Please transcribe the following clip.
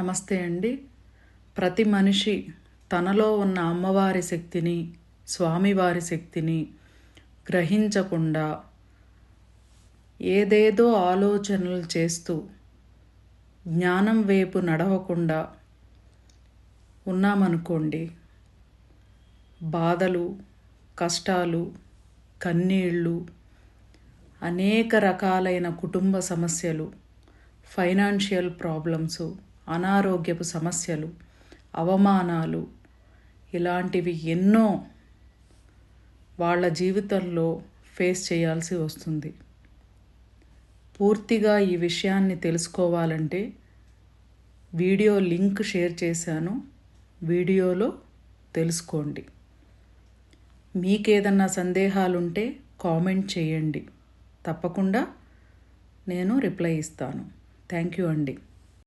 నమస్తే అండి. ప్రతి మనిషి తనలో ఉన్న అమ్మవారి శక్తిని స్వామివారి శక్తిని గ్రహించకుండా ఏదేదో ఆలోచనలు చేస్తూ జ్ఞానం వైపు నడవకుండా ఉన్నామనుకోండి బాధలు కష్టాలు కన్నీళ్ళు అనేక రకాలైన కుటుంబ సమస్యలు ఫైనాన్షియల్ ప్రాబ్లమ్స్ అనారోగ్యపు సమస్యలు అవమానాలు ఇలాంటివి ఎన్నో వాళ్ళ జీవితంలో ఫేస్ చేయాల్సి వస్తుంది. పూర్తిగా ఈ విషయాన్ని తెలుసుకోవాలంటే వీడియో లింక్ షేర్ చేశాను. వీడియోలో తెలుసుకోండి. మీకేదన్నా సందేహాలుంటే కామెంట్ చేయండి. తప్పకుండా నేను రిప్లై ఇస్తాను. థ్యాంక్ యూ అండి.